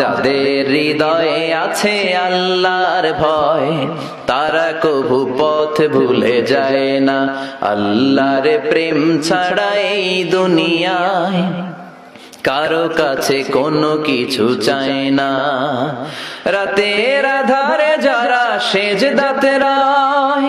যাদের হৃদয়ে আছে আল্লাহর ভয়, তারা কভু পথ ভুলে যায় না। আল্লাহর প্রেম ছাড়া এই দুনিয়ায় কারও কাছে কোনো কিছু চায় না। রাতের আধারে যারা সেজ দাতে রায়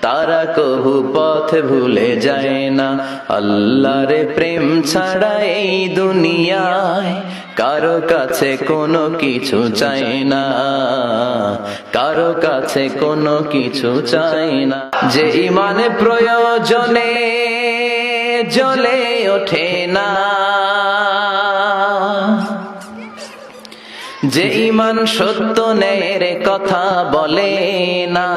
তারা কহু পথ ভুলে যায় না। আল্লাহর প্রেম ছাড়া এই দুনিয়ায় কারও কাছে কোনো কিছু চাই না। কারও কাছে কোনো কিছু চাই না। যে ইমানে প্রয়োজনে জ্বলে ওঠে না। যে ইমান সত্য ন্যায়ের কথা বলে না।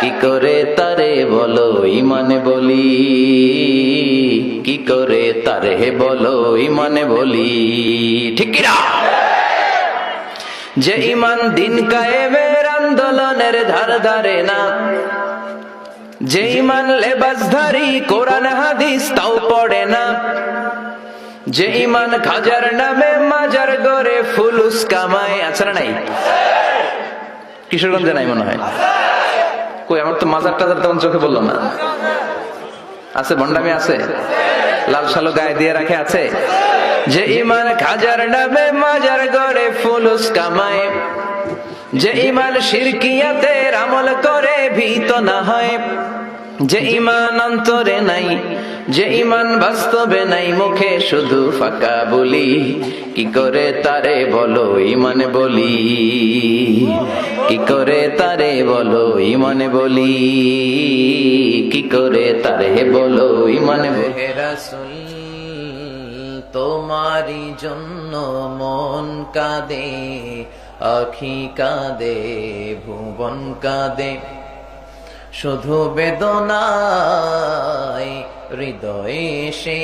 কি করে তারে বলো ইমানে বলি? কি করে তারে বলো ইমানে বলি? ঠিক? যে ইমান দিন কায়েমের আন্দোলনের ধার ধারে না, যে ইমান লেবাসধারী কোরআন হাদিস তাও পড়ে না, যে ইমান খাজার নামে মাজার গড়ে ফুলুস কামায়, আছে না নাই? কিশোরগঞ্জে নাই মনে হয়। কই, আমার তো মাজার টাজার তেমন চোখে বলল না। আছে ভন্ডামি আছে? লাল সালো গায়ে দিয়ে রাখে আছে? যে ইমান খাজার ডাবে মাজার গড়ে ফুলুস কামায়। যে ইমান শিরকিয়াতে আমল করে ভীত না হয়। যে ইমান অন্তরে নাই, যে ইমান বাস্তবে নাই, মুখে শুধু ফাঁকা বলি। কি করে তারে বলো, ইমান বলি? কি করে তারে বলো, ইমান বলি? কি করে তারে বলো, ইমান রাসুল তোমারি জন্য মন কাঁদে, আখি কাঁদে, ভুবন কাঁদে। শুধু বেদনায় হৃদয়ে সে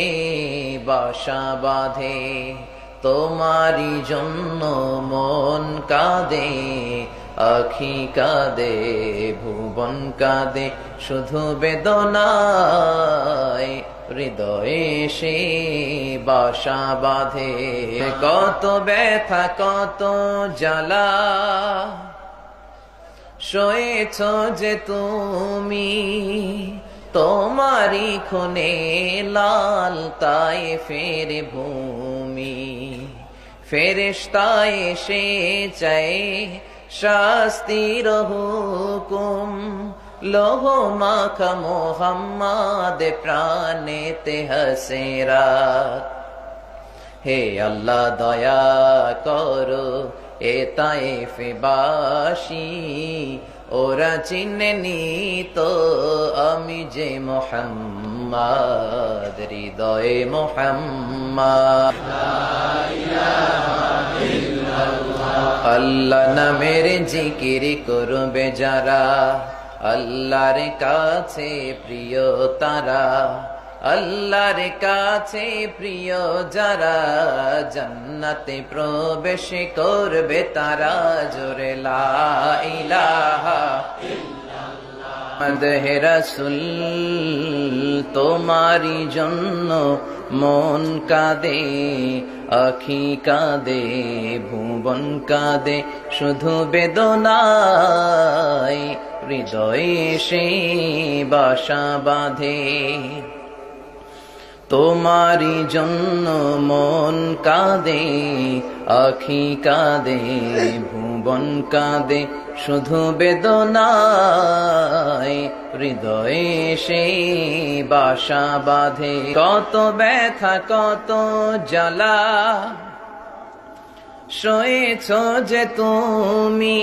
বাসা বাঁধে। তোমারি জন্য মন কাঁদে, আখি কাঁদে, ভুবন কাঁদে। শুধু বেদনায় হৃদয়ে সে বাসা বাঁধে। কত ব্যথা, কত জ্বালা সয়েছ যে তুমি তোমারি খুনে লাল তাই ফের ভূমি। ফেরেশতায় সে চাই শাস্তির হুকুম, লোহ মাখা মোহাম্মদ প্রাণেতে হসেরাত হে আল্লাহ, দয়া করো এ তাইফে বাসি ওরা চিনেনি তো আমি যে মোহাম্মদ, হৃদয়ে মোহাম্মদ। আল্লাহ নামের জিকির করবে যারা, আল্লাহর কাছে প্রিয় তারা। আল্লাহর কাছে প্রিয় যারা জান্নাতে প্রবেশ করবে তারা জোরে লা ইলাহা তোমারি জন্য মন কাঁদে, আখি কাঁদে, ভুবন কাঁদে, শুধু বেদনায় হৃদয়ে সে বাসা বাঁধে। তোমারি জন্য মন কাঁদে, আখি কাঁদে, ভুবন কাঁদে, শুধু বেদনায় হৃদয়ে সেই বাসা বাঁধে। কত ব্যথা, কত জ্বালা, সয়েছ যে তুমি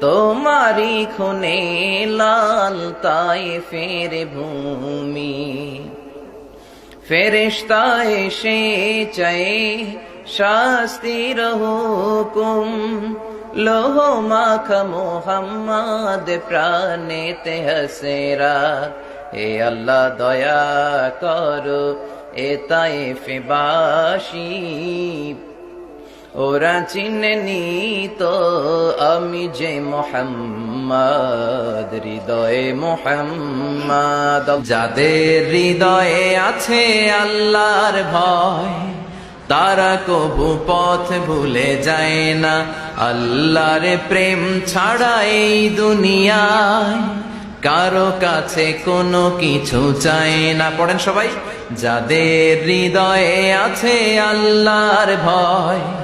তোমারি খুনে লাল তাই ফের ভূমি। ফেরিস্তা এসে চাই শাস্তির হুকুম। লোহ মাখ মোহাম্মদ প্রাণেতে হসেরা, হে আল্লাহ দয়া করো, এ তাই ফিবাসী ওরা চিনেনি তো আমি যে মোহাম্মদ, হৃদয়ে মোহাম্মদ। যাদের হৃদয়ে আছে আল্লাহর ভয়, তারা কবু পথ ভুলে যায় না। আল্লাহর প্রেম ছাড়া এই দুনিয়ায় কারও কাছে কোনো কিছু চায় না। পড়েন সবাই। যাদের হৃদয়ে আছে আল্লাহর ভয়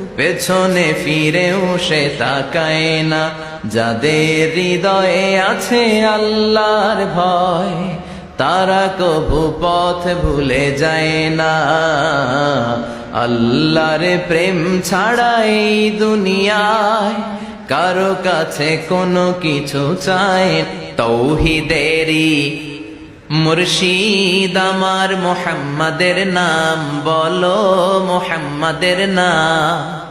পেছনে ফিরেও সে তাকায় না। যাদের হৃদয়ে আছে আল্লাহর ভয়, তারা কবু পথ ভুলে যায় না। আল্লাহর প্রেম ছাড়া এই দুনিয়ায় কারও কাছে কোনো কিছু চায় তৌহিদেরি মুর্শিদ আমার মোহাম্মদের নাম বলো, মোহাম্মদের নাম।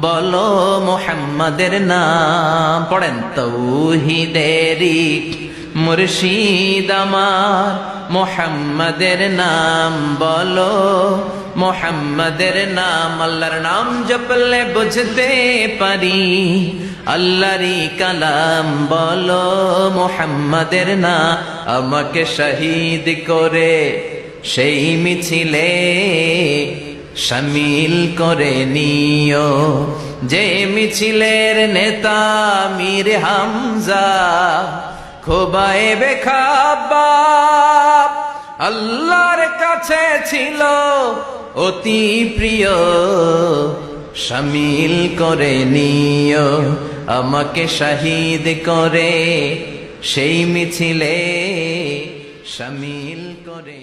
বলো মোহাম্মদের নাম, পড়েন তৌহিদেরি মুর্শিদ আমার, মোহাম্মদের নাম বলো। মোহাম্মদের নাম, আল্লাহর নাম জপলে বুঝতে পারি। আল্লাহরই কালাম বলো মোহাম্মদের না আমাকে শহীদ করে সেই মিছিলে শামিল করে নিও। যে মিছিলের নেতা মীর হামজা, খোবায়ে বেখাবাব আল্লাহর কাছে ছিল অতি প্রিয়। সামিল করে নিও, আমাকে শহীদ করে সেই মিছিলে সামিল করে